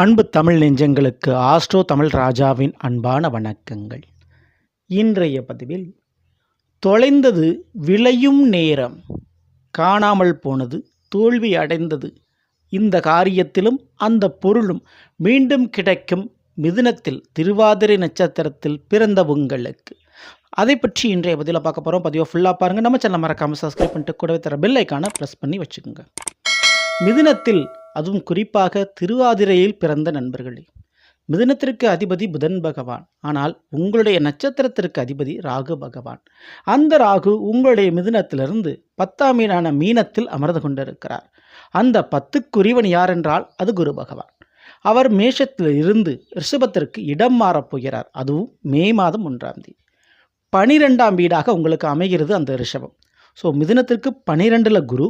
அன்பு தமிழ் நெஞ்சங்களுக்கு ஆஸ்ட்ரோ தமிழ் ராஜாவின் அன்பான வணக்கங்கள். இன்றைய பதிவில் தொலைந்தது விளையும் நேரம் காணாமல் போனது தோல்வி அடைந்தது. இந்த காரியத்திலும் அந்த பொருளும் மீண்டும் கிடைக்கும் மிதுனத்தில் திருவாதிரை நட்சத்திரத்தில் பிறந்த உங்களுக்கு. அதை பற்றி இன்றைய பதிவில் பார்க்க போகிறோம் பதிவை ஃபுல்லாக பாருங்கள் நம்ம சேனல் மறக்காமல் சப்ஸ்கிரைப் பண்ணிட்டு கூடவே தர பெல் ஐக்கானை ப்ரெஸ் பண்ணி வச்சுக்கோங்க. மிதுனத்தில் அதுவும் குறிப்பாக திருவாதிரையில் பிறந்த நண்பர்களே. மிதுனத்திற்கு அதிபதி புதன் பகவான். ஆனால் உங்களுடைய நட்சத்திரத்திற்கு அதிபதி ராகு பகவான். அந்த ராகு உங்களுடைய மிதுனத்திலிருந்து பத்தாம் வீடான மீனத்தில் அமர்ந்து கொண்டிருக்கிறார். அந்த பத்துக்குரியவன் யார் என்றால் அது குரு பகவான். அவர் மேஷத்தில் இருந்து ரிஷபத்திற்கு இடம் மாறப் போகிறார். அதுவும் மே மாதம் ஒன்றாம் தேதி. பனிரெண்டாம் வீடாக உங்களுக்கு அமைகிறது அந்த ரிஷபம். ஸோ மிதுனத்திற்கு பனிரெண்டில் குரு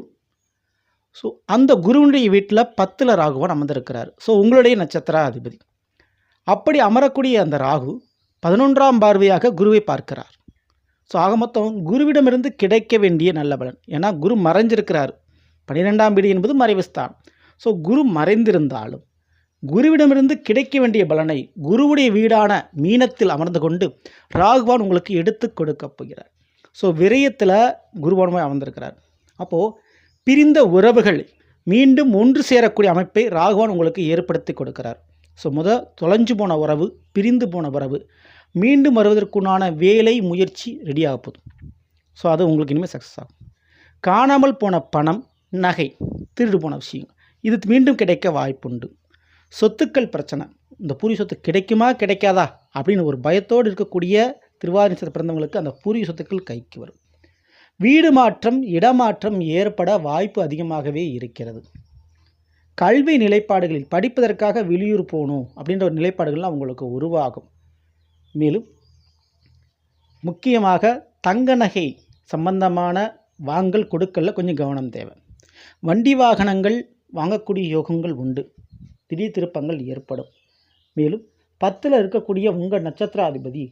ஸோ அந்த குருவினுடைய வீட்டில் பத்தில் ராகுவன் அமர்ந்திருக்கிறார். ஸோ உங்களுடைய நட்சத்திர அதிபதி அப்படி அமரக்கூடிய அந்த ராகு பதினொன்றாம் பார்வையாக குருவை பார்க்கிறார். ஸோ ஆக மொத்தம் குருவிடமிருந்து கிடைக்க வேண்டிய நல்ல பலன். ஏன்னா குரு மறைஞ்சிருக்கிறார். பன்னிரெண்டாம் வீடு என்பது மறைவுஸ்தான் ஸோ குரு மறைந்திருந்தாலும் குருவிடமிருந்து கிடைக்க வேண்டிய பலனை குருவுடைய வீடான மீனத்தில் அமர்ந்து கொண்டு ராகுவான் உங்களுக்கு எடுத்து கொடுக்க போகிறார். ஸோ விரயத்தில் குருவானுமாய் அமர்ந்திருக்கிறார். அப்போது பிரிந்த உறவுகள் மீண்டும் ஒன்று சேரக்கூடிய அமைப்பை ராகுவான் உங்களுக்கு ஏற்படுத்தி கொடுக்கிறார். ஸோ முத தொலைஞ்சு போன உறவு பிரிந்து போன உறவு மீண்டும் வருவதற்குண்டான வேலை முயற்சி ரெடியாக போதும். ஸோ அது உங்களுக்கு இனிமேல் சக்ஸஸ் ஆகும். காணாமல் போன பணம் நகை திருடு போன விஷயம் இது மீண்டும் கிடைக்க வாய்ப்புண்டு. சொத்துக்கள் பிரச்சனை இந்த பூரி சொத்து கிடைக்குமா கிடைக்காதா அப்படின்னு ஒரு பயத்தோடு இருக்கக்கூடிய திருவாரூர் பிறந்தவங்களுக்கு அந்த பூரி சொத்துக்கள் கைக்கு வரும். வீடு மாற்றம் இடமாற்றம் ஏற்பட வாய்ப்பு அதிகமாகவே இருக்கிறது. கல்வி நிலைப்பாடுகளில் படிப்பதற்காக வெளியூர் போகணும் அப்படின்ற ஒரு நிலைப்பாடுகள்லாம் உங்களுக்கு உருவாகும். மேலும் முக்கியமாக தங்க நகை சம்பந்தமான வாங்கல் கொடுக்கலில் கொஞ்சம் கவனம் தேவை. வண்டி வாகனங்கள் வாங்கக்கூடிய யோகங்கள் உண்டு. திடீர் திருப்பங்கள் ஏற்படும். மேலும் பத்தில் இருக்கக்கூடிய உங்கள் நட்சத்திராதிபதி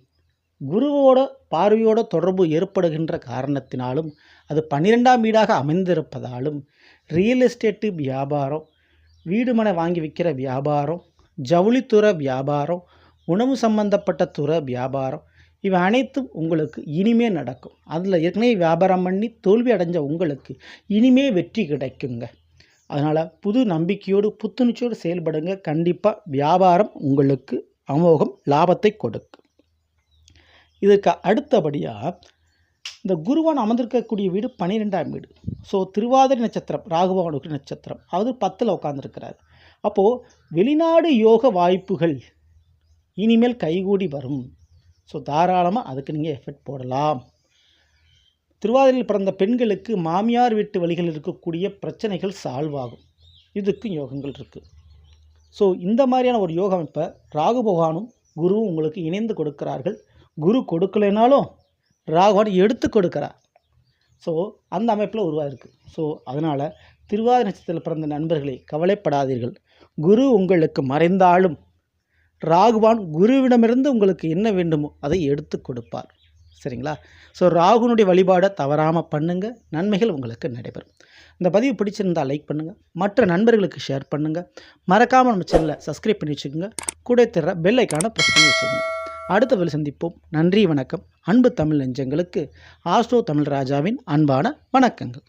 குருவோட பார்வையோட தொடர்பு ஏற்படுகின்ற காரணத்தினாலும் அது பன்னிரெண்டாம் வீடாக அமைந்திருப்பதாலும் ரியல் எஸ்டேட்டு வியாபாரம் வீடுமனை வாங்கி விற்கிற வியாபாரம் ஜவுளித்துறை வியாபாரம் உணவு சம்பந்தப்பட்ட துறை வியாபாரம் இவை அனைத்தும் உங்களுக்கு இனிமே நடக்கும். அதில் ஏற்கனவே வியாபாரம் பண்ணி தோல்வி அடைஞ்ச உங்களுக்கு இனிமே வெற்றி கிடைக்குங்க. அதனால் புது நம்பிக்கையோடு புத்துணர்ச்சியோடு செயல்படுங்க. கண்டிப்பாக வியாபாரம் உங்களுக்கு அமோகம் லாபத்தை கொடுக்கும். இதற்கு அடுத்தபடியாக இந்த குருவான் அமர்ந்திருக்கக்கூடிய வீடு பன்னிரெண்டாம் வீடு. ஸோ திருவாதிரை நட்சத்திரம் ராகுபவனுக்கு நட்சத்திரம். அது பத்தில் உட்காந்துருக்கிறார் அப்போது வெளிநாடு யோக வாய்ப்புகள் இனிமேல் கைகூடி வரும். ஸோ தாராளமாக அதுக்கு நீங்கள் எஃபெக்ட் போடலாம். திருவாதிரையில் பிறந்த பெண்களுக்கு மாமியார் வீட்டு வழிகள் இருக்கக்கூடிய பிரச்சனைகள் சால்வ் ஆகும். இதுக்கும் யோகங்கள் இருக்குது ஸோ இந்த மாதிரியான ஒரு யோக அமைப்பை ராகு பகவானும் குருவும் உங்களுக்கு இணைந்து கொடுக்கிறார்கள். குரு கொடுக்கலைனாலும் ராகுவான் எடுத்து கொடுக்குறா ஸோ அந்த அமைப்பில் உருவாயிருக்கு. ஸோ அதனால் திருவாதிரை நட்சத்திரத்தில் பிறந்த நண்பர்களே கவலைப்படாதீர்கள். குரு உங்களுக்கு மறைந்தாலும் ராகுவான் குருவிடமிருந்து உங்களுக்கு என்ன வேண்டுமோ அதை எடுத்து கொடுப்பார். சரிங்களா? ஸோ ராகுனுடைய வழிபாடை தவறாமல் பண்ணுங்கள் நன்மைகள் உங்களுக்கு நடைபெறும். இந்த பதிவு பிடிச்சிருந்தால் லைக் பண்ணுங்கள் மற்ற நண்பர்களுக்கு ஷேர் பண்ணுங்கள் மறக்காமல் நம்ம சேனலை சப்ஸ்கிரைப் பண்ணி வச்சுக்கோங்க. கூட தர பெல் ஐக்கானை ப்ரெஸ் பண்ணி வச்சுக்கோங்க. அடுத்த வழி சந்திப்போம். நன்றி வணக்கம். அன்பு தமிழ் நெஞ்சங்களுக்கு ஆஸ்ட்ரோ தமிழ் ராஜாவின் அன்பான வணக்கங்கள்.